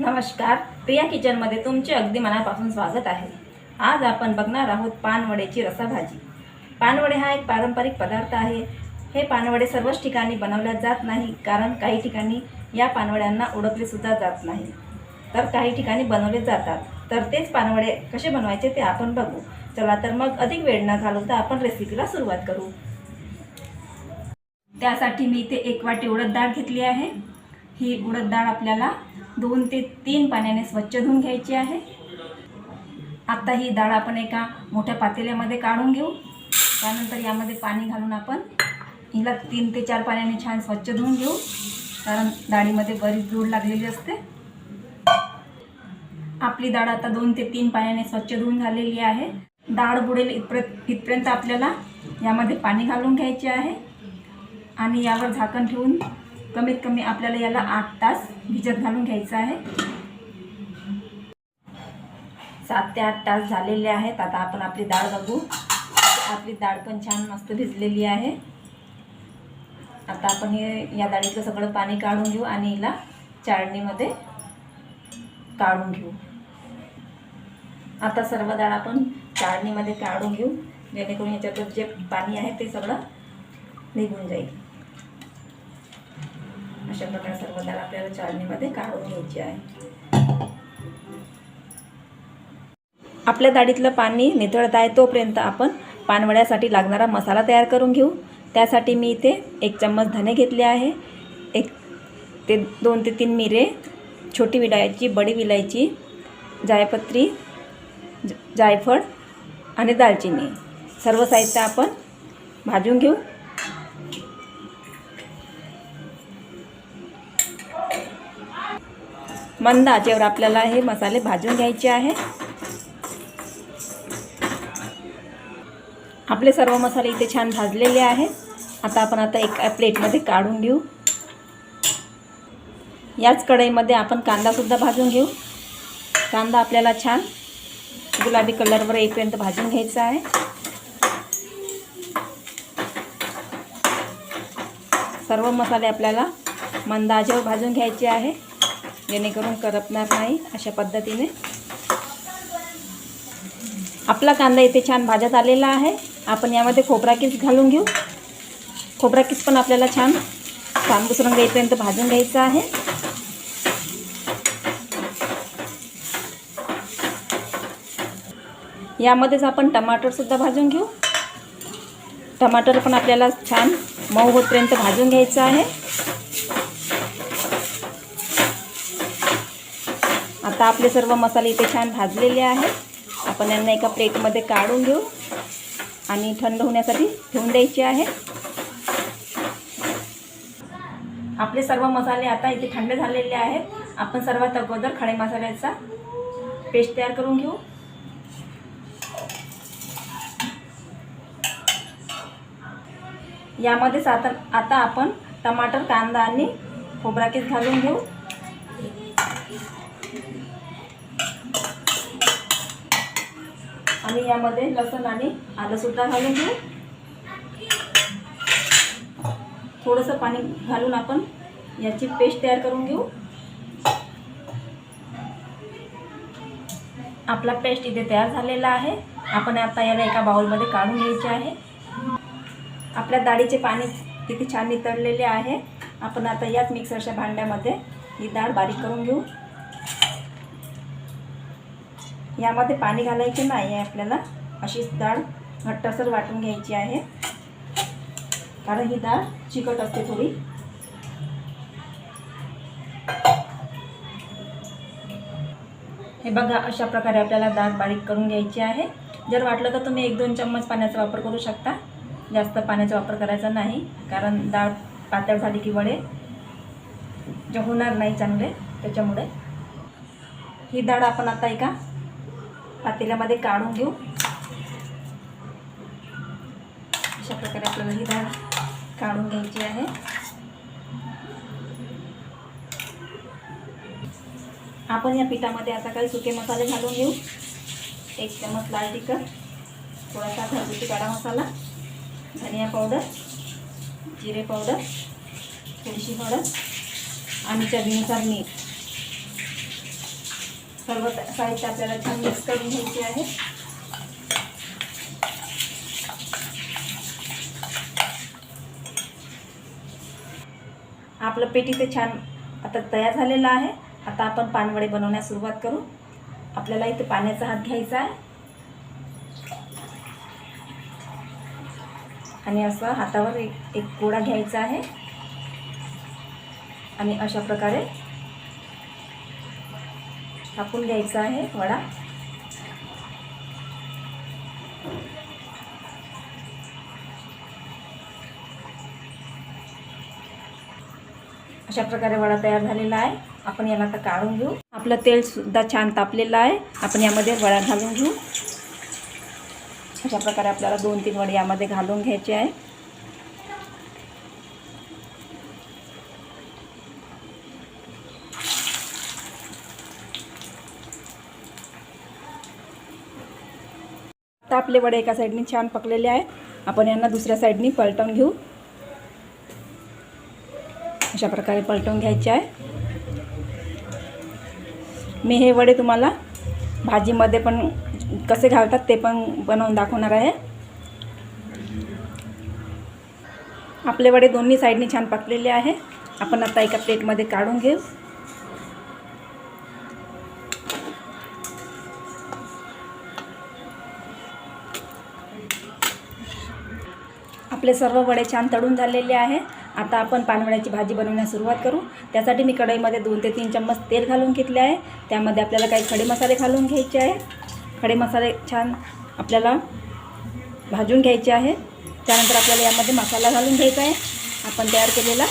नमस्कार. प्रिया किचनमध्ये तुमचे अगदी मनापासून स्वागत आहे. आज आपण बघणार आहोत पानवड्याची रसाभाजी. पानवडे हा एक पारंपरिक पदार्थ आहे. हे पानवडे सर्वच ठिकाणी बनवल्या जात नाही कारण काही ठिकाणी या पानवड्यांना ओळखले सुद्धा जात नाही. तर काही ठिकाणी बनवले जातात. तर तेच पानवडे कसे बनवायचे ते आपण बघू. चला तर मग अधिक वेळ न घालवता आपण रेसिपीला सुरुवात करू. त्यासाठी मी इथे एक वाटी उडद डाळ घेतली आहे. ही उडद डाळ आपल्याला दोन ते तीन पाण्याने स्वच्छ धुवून घ्यायची आहे. आता ही डाळ आपण एका मोठ्या पातेल्यामध्ये काढून घेऊ. त्यानंतर यामध्ये पाणी घालून आपण हिला तीन ते चार पाण्याने छान स्वच्छ धुवून घेऊ. कारण डाळीमध्ये बरीच धूळ लागलेली असते. आपली डाळ आता दोन ते तीन पाण्याने स्वच्छ धुवून झालेली आहे. डाळ बुडेल इथपर्यंत इथपर्यंत आपल्याला यामध्ये पाणी घालून घ्यायचे आहे. आणि यावर झाकण ठेवून कमीत कमी आपल्याला याला आठ तास भिजत घालून घ्यायचं आहे. सात ते आठ तास झालेले आहेत. आता आपण आपली डाळ बघू. आपली डाळ पण छान मस्त भिजलेली आहे. आता आपण हे या डाळीचं सगळं पाणी काढून घेऊ आणि हिला चाळणीमध्ये काढून घेऊ. आता सर्व डाळ आपण चाळणीमध्ये काढून घेऊ. जेणेकरून याच्यातलं जे पाणी आहे ते सगळं निघून जाईल. अशा प्रकारे सर्व त्याला आपल्याला चाळणीमध्ये काढून घ्यायची आहे. आपल्या दाढीतलं पाणी नितळत आहे तोपर्यंत आपण पानवड्यासाठी लागणारा मसाला तयार करून घेऊ. त्यासाठी मी इथे एक चम्मच धने घेतले आहे. एक ते दोन ते तीन मिरे छोटी विलायची बडी विलायची जायपत्री जायफळ आणि दालचिनी. सर्व साहित्य आपण भाजून घेऊ. मंद आचेवर आपल्याला हे मसाले भाजून घ्यायचे आहे. आपले सर्व मसाले इथे छान भाजलेले आहे. आता आपण आता एका प्लेटमध्ये काढून घेऊ. याच कढईमध्ये आपण कांदासुद्धा भाजून घेऊ. कांदा आपल्याला छान गुलाबी कलरवर येईपर्यंत भाजून घ्यायचा आहे. सर्व मसाले आपल्याला मंदाजेवर भाजून घ्यायचे आहे. जेणेकरून करपणार नाही अशा पद्धतीने. आपला कांदा इथे छान भाजत आलेला आहे. आपण यामध्ये खोबरा किस घालून घेऊ. खोबरा किस पण आपल्याला छान तांबूस रंग येईपर्यंत भाजून घ्यायचा आहे. यामध्येच आपण टमाटरसुद्धा भाजून घेऊ. टमाटर पण आपल्याला छान मऊ होतपर्यंत भाजून घ्यायचं आहे. आता आपले सर्व मसाले इथे छान भाजलेले आहेत. आपण यांना एका प्लेटमध्ये काढून घेऊ आणि थंड होण्यासाठी ठेवून द्यायचे आहे. आपले सर्व मसाले आता इथे थंड झालेले आहेत. आपण सर्वात अगोदर खडे मसाल्याचा पेस्ट तयार करून घेऊ. यामध्येच आता आता आपण टमाटर कांदा आणि खोबरा घालून घेऊ. आणि यामध्ये लसूण आणि आलंसुद्धा घालून घेऊ. थोडंसं पाणी घालून आपण याची पेस्ट तयार करून घेऊ. आपला पेस्ट इथे तयार झालेला आहे. आपण आता याला एका बाउलमध्ये काढून घ्यायचे आहे. आपल्या डाळीचे पाणी किती छान नितळलेले आहे. आपण आता याच मिक्सरच्या भांड्यामध्ये ही डाळ बारीक करून घेऊ. यामध्ये पाणी घालायचे नाही आहे आपल्याला. अशीच डाळ घट्टसर वाटून घ्यायची आहे. कारण ही डाळ चिकट असते थोडी. हे बघा अशा प्रकारे आपल्याला डाळ बारीक करून घ्यायची आहे. जर वाटलं तर तुम्ही एक दोन चम्मच पाण्याचा वापर करू शकता. जास्त पाण्याचा वापर करायचा नाही कारण डाळ पातळ झाली की वडे जे होणार नाही चांगले त्याच्यामुळे. ही डाळ आपण आता एका पातेल्यामध्ये काढून घेऊ. अशा प्रकारे आपल्याला ही डाळ काढून घ्यायची आहे. आपण या पिठामध्ये आता काही सुके मसाले घालून घेऊ. एक चमच लाल तिखट थोडासा घरगुती काळा मसाला धनिया पावडर जिरे पावडर थोडीशी हळद आणि चवीनुसार मीठ. सर्व साहित्य आपल्याला छान मिक्स करून घ्यायचे आहे. आपलं पेटी ते छान आता तयार झालेलं आहे. आता आपण पानवडे बनवण्यास सुरुवात करू. आपल्याला इथे पाण्याचा हात घ्यायचा आहे. आणि असं हातावर एक एक गोळा घ्यायचा आहे. आणि अशा प्रकारे टाकून घ्यायचा आहे वडा. अशा प्रकारे वडा तयार झालेला आहे. आपण याला आता काढून घेऊ. आपलं तेल सुद्धा छान तापलेलं आहे. आपण यामध्ये वडा घालून घेऊ. अशा प्रकारे आपल्याला दोन तीन वडे यामध्ये घालून घ्यायचे आहे. आपले वडे एका साईडने छान पकलेले आहेत. आपण यांना दुसऱ्या साईडनी पलटवून घेऊ. अशा प्रकारे पलटवून घ्यायचे आहे. मी हे वडे तुम्हाला भाजीमध्ये पण कसे घालतात ते पण बनवून दाखवणार आहे. आपले वडे दोन्ही साईडने छान पकलेले आहे. आपण आता एका प्लेटमध्ये काढून घेऊ. आपले सर्व वडे छान तळून झालेले आहे आता आपण पानवड्याची भाजी बनवण्यास सुरुवात करू. त्यासाठी मी कढईमध्ये दोन ते तीन चम्मच तेल घालून घेतले आहे. त्यामध्ये आपल्याला काही खडे मसाले घालून घ्यायचे आहे. खडे मसाले छान आपल्याला भाजून घ्यायचे आहे. त्यानंतर आपल्याला यामध्ये मसाला घालून घ्यायचा आहे. आपण तयार केलेला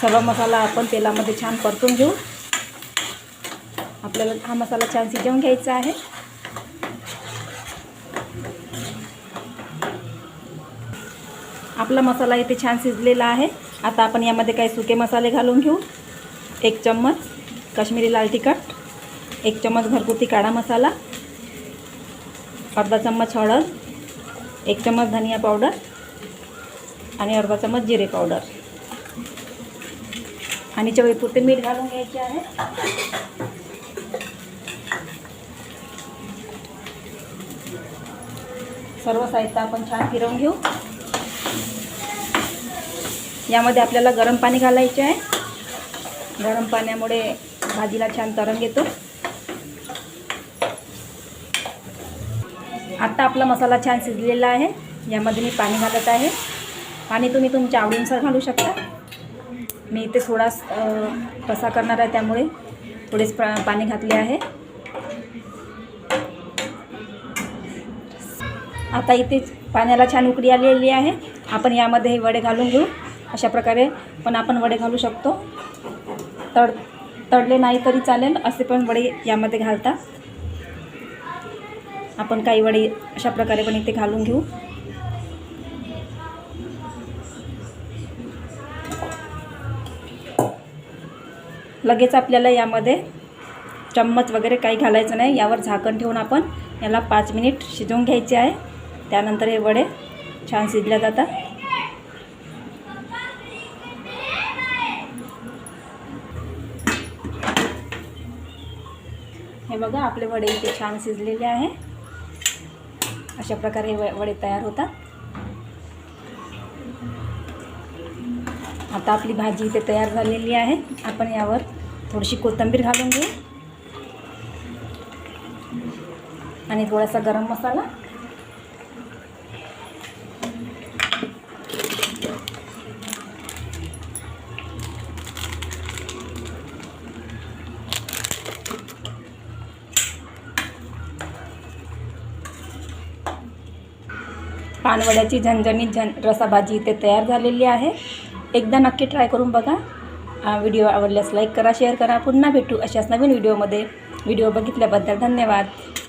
सर्व मसाला आपण तेलामध्ये छान परतून घेऊ. आपल्याला हा मसाला छान शिजवून घ्यायचा आहे. आपला मसाला इथे छान शिजलेला आहे. आता आपण यामध्ये काही सुके मसाले घालून घेऊ. एक चम्मच काश्मीरी लाल तिखट एक चम्मच घरगुती काळा मसाला अर्धा चम्मच हळद एक चम्मच धनिया पावडर आणि अर्धा चम्मच जिरे पावडर. आणि चवीपुरते मीठ घालून घ्यायचे आहे. सर्व साहित्य आपण छान फिरवून घेऊ. यामध्ये आपल्याला गरम पाणी घालायचे आहे. गरम पाण्यामुळे भाजीला छान तरंग येतो. आत्ता आपला मसाला छान शिजलेला आहे. यामध्ये मी पाणी घालत आहे. पाणी तुम्ही तुमच्या आवडीनुसार घालू शकता. मी इथे थोडा कसा करणार आहे त्यामुळे थोडेच पाणी घातले आहे. आता इथे पाण्याला छान उकडी आलेली आहे. आपण यामध्ये हे वडे घालून घेऊ अशा प्रकारे. पण आपण वडे घालू शकतो. तड तडले नाही तरी चालेल असे पण वडे यामध्ये घालतात आपण काही वडे अशा प्रकारे पण इथे घालून घेऊ. लगेच आपल्याला यामध्ये चम्मच वगैरे काही घालायचं नाही. यावर झाकण ठेवून आपण याला पाच मिनिट शिजवून घ्यायचे आहे. त्यानंतर हे वडे छान शिजल्या जातात हे बघा आपले वडे इथे छान शिजलेले आहे. अशा प्रकारे व वडे तयार होतात. आता आपली भाजी इथे तयार झालेली आहे. आपण यावर थोडीशी कोथिंबीर घालून घेऊ. आणि थोडासा गरम मसाला पानवड्याची झणझणीत झण रसाभाजी इथे तयार झालेली आहे. एकदा नक्की ट्राय करून बघा. व्हिडिओ आवडल्यास लाईक करा शेअर करा. पुन्हा भेटू अशाच नवीन व्हिडिओमध्ये व्हिडिओ बघितल्याबद्दल धन्यवाद.